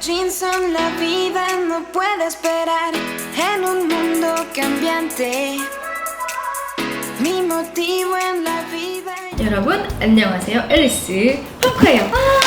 jeans son la vida, no puede esperar en un mundo cambiante. Mi motivo en la vida. 여러분 안녕하세요 앨리스 펑크예요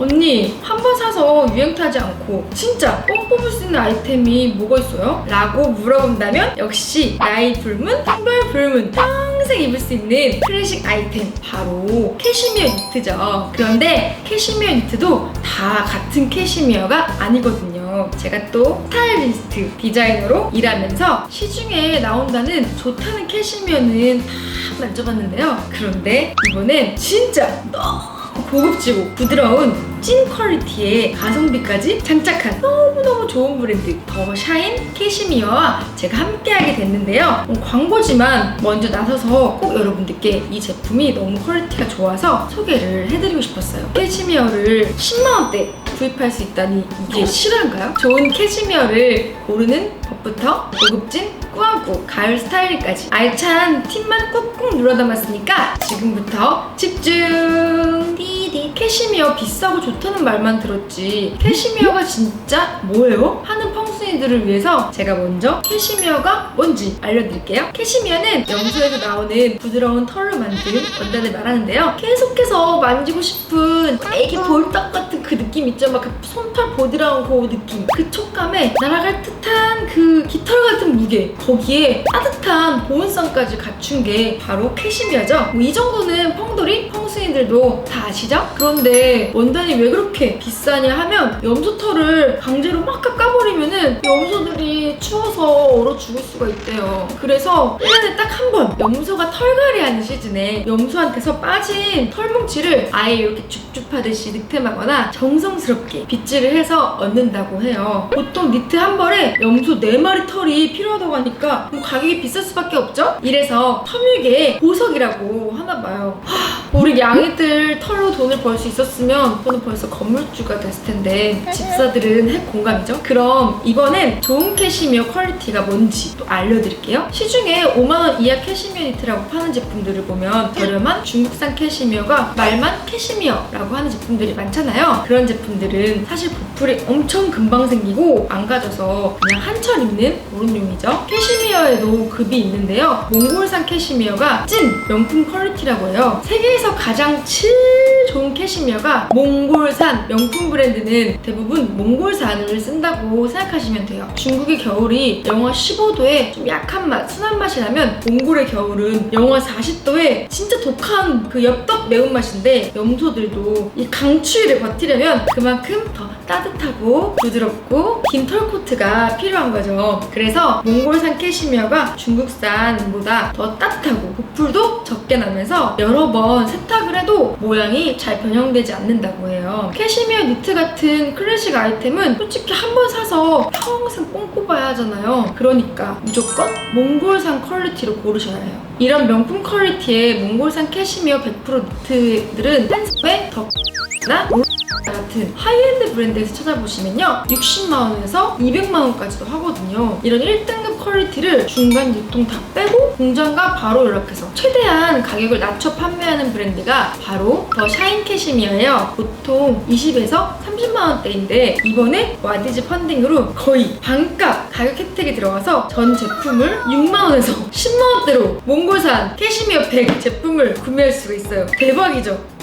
언니 한 번 사서 유행 타지 않고 진짜 뽕 뽑을 수 있는 아이템이 뭐가 있어요? 라고 물어본다면 역시 나이 불문 성별 불문 평생 입을 수 있는 클래식 아이템 바로 캐시미어 니트죠 그런데 캐시미어 니트도 다 같은 캐시미어가 아니거든요 제가 또 스타일리스트 디자이너로 일하면서 시중에 나온다는 좋다는 캐시미어는 다 만져봤는데요. 그런데 이번엔 진짜 너무 고급지고 부드러운 찐 퀄리티의 가성비까지 장착한 너무너무 좋은 브랜드 더 샤인 캐시미어와 제가 함께하게 됐는데요. 어, 광고지만 먼저 나서서 꼭 여러분들께 이 제품이 너무 퀄리티가 좋아서 소개를 해드리고 싶었어요. 캐시미어를 10만원대 구입할 수 있다니 이게 실화인가요? 좋은 캐시미어를 고르는 법부터 고급진 꾸안꾸, 가을 스타일링까지 알찬 팁만 꾹꾹 눌러 담았으니까 지금부터 집중! 띠디 캐시미어 비싸고 좋다는 말만 들었지 캐시미어가 진짜 뭐예요? 하는 펑순이들을 위해서 제가 먼저 캐시미어가 뭔지 알려드릴게요 캐시미어는 염소에서 나오는 부드러운 털로 만든 원단을 말하는데요 계속해서 만지고 싶은 애기 볼떡 같은 그 느낌 있죠? 막 그 손털 보드라운 그 느낌 그 촉감에 날아갈 듯한 그 깃털 같은 무게 거기에 따뜻한 보온성까지 갖춘 게 바로 캐시미어죠? 뭐 이 정도는 펑돌이 펑순이들도 다 아시죠? 그런데 원단이 왜 그렇게 비싸냐 하면 염소털을 강제로 막 까버리면은 염소들이 추워서 얼어 죽을 수가 있대요. 그래서 1년에 딱 한 번 염소가 털갈이 하는 시즌에 염소한테서 빠진 털뭉치를 아예 이렇게 줍줍하듯이 늑템하거나 정성스럽게 빗질을 해서 얻는다고 해요. 보통 니트 한 벌에 염소 4마리 털이 필요하다고 하니까 뭐 가격이 비쌀 수밖에 없죠? 이래서 섬유계 보석이라고 하나 봐요 하, 우리 양이들 털로 돈을 벌 수 있었으면 저는 벌써 건물주가 됐을 텐데 집사들은 핵 공감이죠? 그럼 이번엔 좋은 캐시미어 퀄리티가 뭔지 또 알려드릴게요 시중에 5만원 이하 캐시미어 니트라고 파는 제품들을 보면 저렴한 중국산 캐시미어가 말만 캐시미어라고 하는 제품들이 많잖아요 그런 제품들은 사실 보풀이 엄청 금방 생기고 안 가져서 그냥 한철 입는 그런 용이죠 캐시미어에도 급이 있는데요. 몽골산 캐시미어가 찐 명품 퀄리티라고 해요. 세계에서 가장 질 좋은 캐시미어가 몽골산 명품 브랜드는 대부분 몽골산을 쓴다고 생각하시면 돼요 중국의 겨울이 영하 15도에 좀 약한 맛, 순한 맛이 나면 몽골의 겨울은 영하 40도에 진짜 독한 그 엽떡 매운맛인데 염소들도 이 강추위를 버티려면 그만큼 더 따뜻하고 부드럽고 긴 털코트가 필요한 거죠. 그래서 몽골산 캐시미어가 중국산보다 더 따뜻하고 보풀도 적게 나면서 여러 번 세탁을 해도 모양이 잘 변형되지 않는다고 해요. 캐시미어 니트 같은 클래식 아이템은 솔직히 한 번 사서 평생 뽕 뽑아야 하잖아요. 그러니까 무조건 몽골산 퀄리티로 고르셔야 해요. 이런 명품 퀄리티의 몽골산 캐시미어 100% 니트들은 한스에 더나 같은 하이엔드 브랜드에서 찾아보시면요. 60만원에서 200만원까지도 하거든요. 이런 1등급 퀄리티를 중간 유통 다 빼고 공장과 바로 연락해서 최대한 가격을 낮춰 판매하는 브랜드가 바로 더 샤인 캐시미어예요. 보통 20에서 30만원대인데 이번에 와디즈 펀딩으로 거의 반값 가격 혜택이 들어가서 전 제품을 6만원에서 10만원대로 몽골산 캐시미어 100 제품을 구매할 수가 있어요. 대박이죠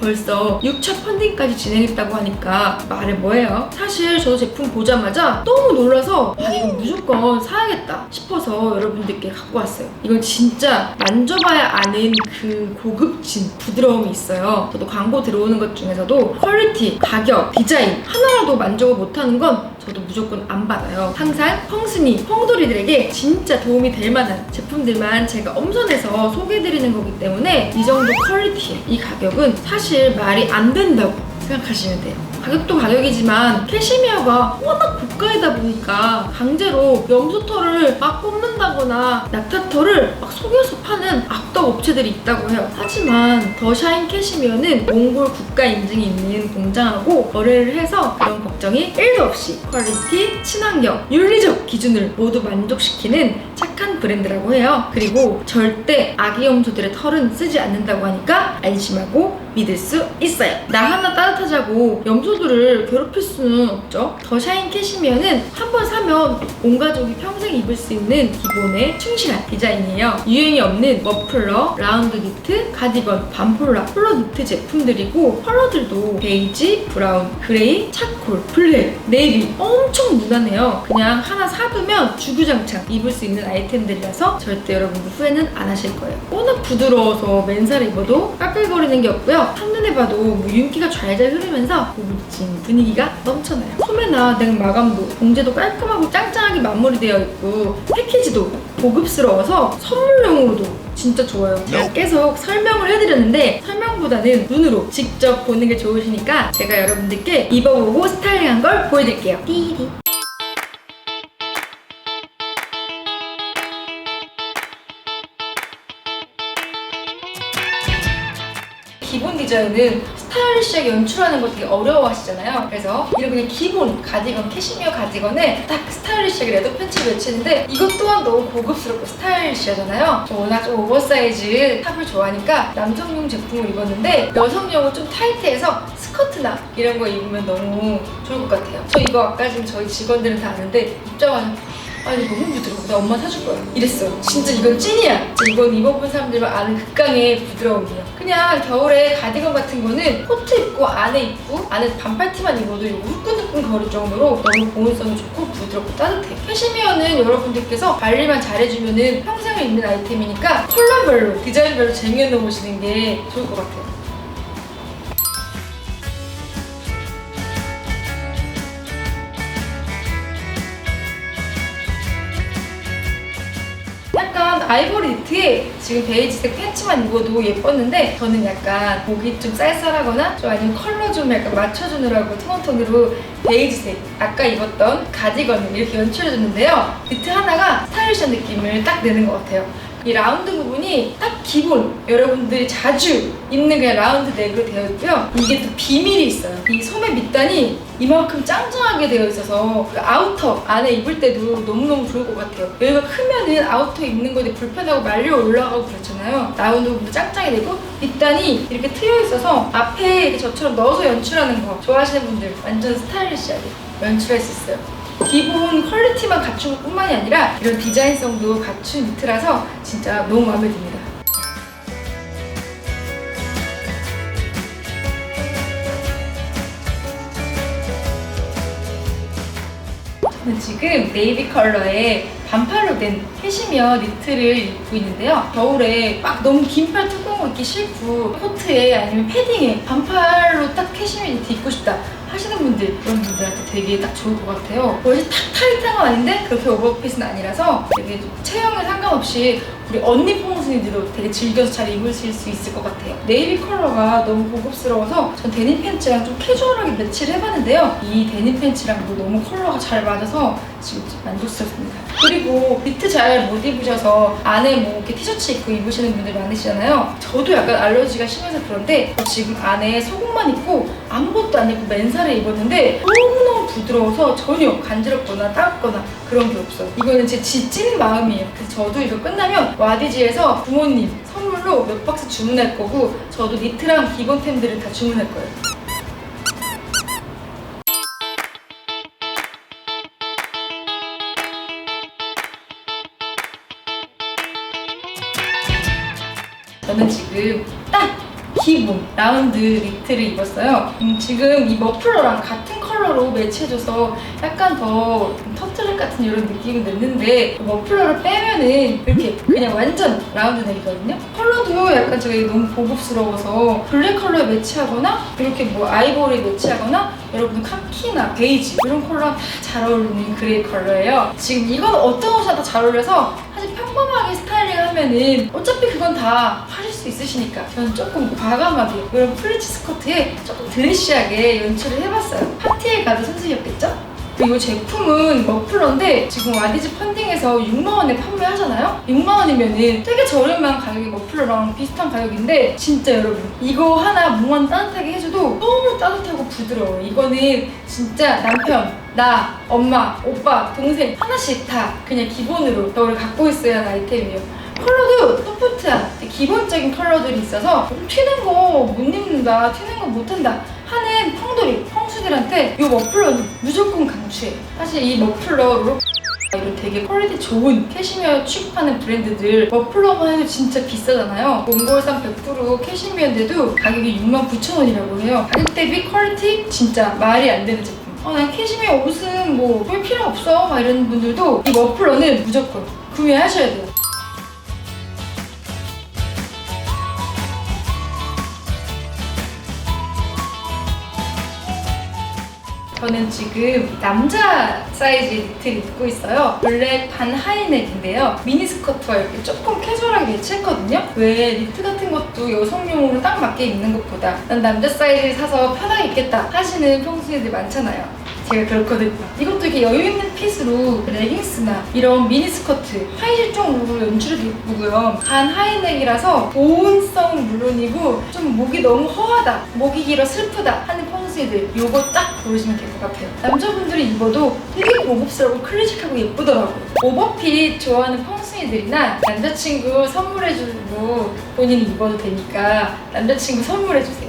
벌써 6차 펀딩까지 진행했다고 하니까 말해 뭐해요? 사실 저도 제품 보자마자 너무 놀라서 아 이거 무조건 사야겠다 싶어서 여러분들께 갖고 왔어요. 이건 진짜 만져봐야 아는 그 고급진 부드러움이 있어요. 저도 광고 들어오는 것 중에서도 퀄리티, 가격, 디자인 하나라도 만족을 못하는 건 저도 무조건 안 받아요. 항상 펑순이, 펑돌이들에게 진짜 도움이 될 만한 제품들만 제가 엄선해서 소개해드리는 거기 때문에 이 정도 퀄리티, 이 가격은 사실 말이 안 된다고 생각하시면 돼요. 가격도 가격이지만 캐시미어가 워낙 국가이다 보니까 강제로 염소털을 막 뽑는다거나 낙타털을 막 속여서 파는 악덕 업체들이 있다고 해요. 하지만 더 샤인 캐시미어는 몽골 국가 인증이 있는 공장하고 거래를 해서 그런 걱정이 1도 없이 퀄리티, 친환경, 윤리적 기준을 모두 만족시키는 착한 브랜드라고 해요. 그리고 절대 아기 염소들의 털은 쓰지 않는다고 하니까 안심하고 믿을 수 있어요. 나 하나 따뜻하자고 염소들을 괴롭힐 수는 없죠. 더 샤인 캐시미어는 한 번 사면 온 가족이 평생 입을 수 있는 기본에 충실한 디자인이에요. 유행이 없는 머플러, 라운드 니트, 가디건, 반폴라, 폴로 니트 제품들이고 컬러들도 베이지, 브라운, 그레이, 차콜, 블랙, 네이비 엄청 무난해요. 그냥 하나 사두면 주구장창 입을 수 있는 아이템들이라서 절대 여러분들 후회는 안 하실 거예요. 워낙 부드러워서 맨살에 입어도 까끌거리는 게 없고요. 한눈에 봐도 뭐 윤기가 잘잘 흐르면서 고급진 분위기가 넘쳐나요. 소매나 냉 마감도 봉제도 깔끔하고 짱짱하게 마무리되어 있고 패키지도 고급스러워서 선물용으로도 진짜 좋아요. 제가 계속 설명을 해드렸는데 설명보다는 눈으로 직접 보는 게 좋으시니까 제가 여러분들께 입어보고 스타일링한 걸 보여드릴게요. 띠리. 디자인은 스타일리시하게 연출하는 거 되게 어려워하시잖아요. 그래서 그냥 기본 가디건, 캐시미어 가디건에 딱 스타일리시하게 레더 팬츠를 외치는데 이것 또한 너무 고급스럽고 스타일리시하잖아요. 저 워낙 좀 오버사이즈 탑을 좋아하니까 남성용 제품을 입었는데 여성용은 좀 타이트해서 스커트나 이런 거 입으면 너무 좋을 것 같아요. 저 이거 아까 지금 저희 직원들은 다 아는데 입자마자 아니 너무 부드러워. 나 엄마 사줄 거야. 이랬어. 진짜 이건 찐이야. 이건 입어본 사람들만 아는 극강의 부드러움이에요. 그냥 겨울에 가디건 같은 거는 코트 입고 안에 입고 안에 반팔티만 입어도 후끈후끈 거릴 정도로 너무 보온성이 좋고 부드럽고 따뜻해. 캐시미어는 여러분들께서 관리만 잘해주면은 평생을 입는 아이템이니까 컬러별로 디자인별로 쟁여 놓으시는 게 좋을 것 같아요. 아이보리 니트에 지금 베이지색 팬츠만 입어도 예뻤는데 저는 약간 목이 좀 쌀쌀하거나 좀 아니면 컬러 좀 약간 맞춰주느라고 톤온톤으로 베이지색 아까 입었던 가디건을 이렇게 연출해줬는데요. 니트 하나가 스타일리시한 느낌을 딱 내는 것 같아요 이 라운드 부분이 딱 기본 여러분들이 자주 입는 그냥 라운드 넥으로 되어 있고요. 이게 또 비밀이 있어요. 이 소매 밑단이 이만큼 짱짱하게 되어 있어서 그 아우터 안에 입을 때도 너무너무 좋을 것 같아요. 여기가 크면은 아우터 입는 거에 불편하고 말려 올라가고 그렇잖아요. 라운드 부분 짱짱이 되고 밑단이 이렇게 트여 있어서 앞에 이렇게 저처럼 넣어서 연출하는 거 좋아하시는 분들 완전 스타일리시하게 연출할 수 있어요 기본 퀄리티만 갖춘 것 뿐만이 아니라 이런 디자인성도 갖춘 니트라서 진짜 너무 마음에 듭니다. 저는 지금 네이비 컬러의 반팔로 된 캐시미어 니트를 입고 있는데요. 겨울에 막 너무 긴팔거 입기 싫고 코트에 아니면 패딩에 반팔로 딱 캐시미어 니트 입고 싶다 하시는 분들 그런 분들한테 되게 딱 좋을 것 같아요. 거의 탁 타이트한 건 아닌데 그렇게 오버핏은 아니라서 되게 좀 체형에 상관없이 우리 언니 퐁순이들도 되게 즐겨서 잘 입으실 수 있을 것 같아요. 네이비 컬러가 너무 고급스러워서 전 데님 팬츠랑 좀 캐주얼하게 매치를 해봤는데요. 이 데님 팬츠랑도 너무 컬러가 잘 맞아서 지금 만족스럽습니다. 그리고 니트 잘 못 입으셔서 안에 뭐 이렇게 티셔츠 입고 입으시는 분들 많으시잖아요. 저도 약간 알러지가 심해서 그런데 저 지금 안에 속옷만 입고 아무것도 안 입고 맨살에 입었는데 너무너무 부드러워서 전혀 간지럽거나 따갑거나 그런 게 없어요. 이거는 제 지찐 마음이에요. 그래서 저도 이거 끝나면 와디지에서 부모님 선물로 몇 박스 주문할 거고 저도 니트랑 기본템들을 다 주문할 거예요. 저는 지금 딱 기본 라운드 니트를 입었어요. 음, 지금 이 머플러랑 같은 컬러로 매치해줘서 약간 더 터틀넥 같은 이런 느낌이 냈는데 머플러를 빼면은 이렇게 그냥 완전 라운드 넥이거든요. 컬러도 약간 제가 너무 고급스러워서 블랙 컬러에 매치하거나 이렇게 뭐 아이보리 매치하거나 여러분 카키나 베이지 이런 컬러랑 다 잘 어울리는 그레이 컬러예요. 지금 이건 어떤 옷이나 다 잘 어울려서 사실 평범하게 스타일링 하면은 어차피 그건 다 하실 수 있으시니까 저는 조금 과감하게 이런 플리츠 스커트에 조금 드레시하게 연출을 해봤어요. 파티에 가도 선생이었겠죠? 그리고 제품은 머플러인데 지금 와디즈 펀딩에서 6만 원에 판매하잖아요. 6만 원이면은 되게 저렴한 가격의 머플러랑 비슷한 가격인데 진짜 여러분 이거 하나 몸만 따뜻하게 해줘도 너무 따뜻하고 부드러워요. 이거는 진짜 남편, 나, 엄마, 오빠, 동생 하나씩 다 그냥 기본으로 너를 갖고 있어야 하는 아이템이에요. 컬러도 소프트한 기본적인 컬러들이 있어서 튀는 거 못 입는다, 튀는 거 못한다 하는 펑돌이, 펑수들한테 이 머플러는 무조건 강추해. 사실 이 머플러 이런 되게 퀄리티 좋은 캐시미어 취급하는 브랜드들 머플러만 해도 진짜 비싸잖아요. 몽골산 100% 캐시미어인데도 가격이 69,000원이라고 해요. 가격 대비 퀄리티 진짜 말이 안 되는 제품. 어, 난 캐시미어 옷은 뭐 볼 필요 없어 막 이런 분들도 이 머플러는 무조건 구매하셔야 돼요. 저는 지금 남자 사이즈 니트를 입고 있어요. 블랙 반 하이넥인데요. 미니스커트와 이렇게 조금 캐주얼하게 매치했거든요. 왜 니트 같은 것도 여성용으로 딱 맞게 입는 것보다 난 남자 사이즈를 사서 편하게 입겠다 하시는 평소에들 많잖아요. 제가 그렇거든요. 이것도 이렇게 여유 있는 핏으로 레깅스나 이런 미니스커트, 하이힐 쪽으로 연출해도 예쁘고요. 반 하이넥이라서 보온성은 물론이고 좀 목이 너무 허하다, 목이 길어 슬프다 하는 펑스들 이거 딱 고르시면 될 것 같아요. 남자분들이 입어도 되게 고급스럽고 클래식하고 예쁘더라고요. 오버핏 좋아하는 펑스이들이나 남자친구 선물해주고 본인이 입어도 되니까 남자친구 선물해주세요.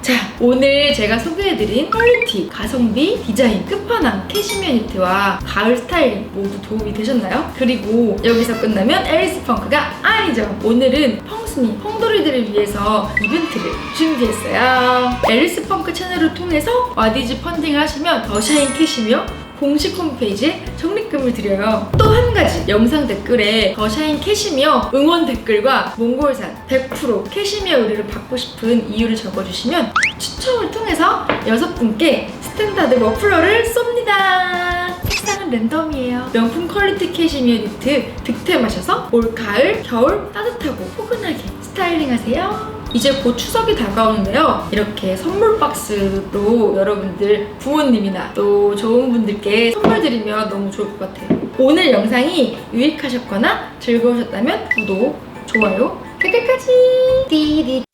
자, 오늘 제가 소개해드린 퀄리티, 가성비, 디자인, 끝판왕, 캐시미어 니트와 가을 스타일링 모두 도움이 되셨나요? 그리고 여기서 끝나면 에리스 펑크가 아니죠. 오늘은 펑스니, 펑돌이들을 위해서 이벤트를 준비했어요. 에리스 펑크 채널을 통해서 와디즈 펀딩을 하시면 더샤인 캐시미어 공식 홈페이지에 적립금을 드려요. 또 한 가지 영상 댓글에 더샤인 캐시미어 응원 댓글과 몽골산 100% 캐시미어 의뢰를 받고 싶은 이유를 적어주시면 추첨을 통해서 여섯 분께 스탠다드 머플러를 쏩니다. 색상은 랜덤이에요. 명품 퀄리티 캐시미어 니트 득템하셔서 올 가을, 겨울 따뜻하고 포근하게 스타일링 하세요. 이제 곧 추석이 다가오는데요. 이렇게 선물 박스로 여러분들 부모님이나 또 좋은 분들께 선물 드리면 너무 좋을 것 같아요. 오늘 영상이 유익하셨거나 즐거우셨다면 구독, 좋아요, 댓글까지 띠디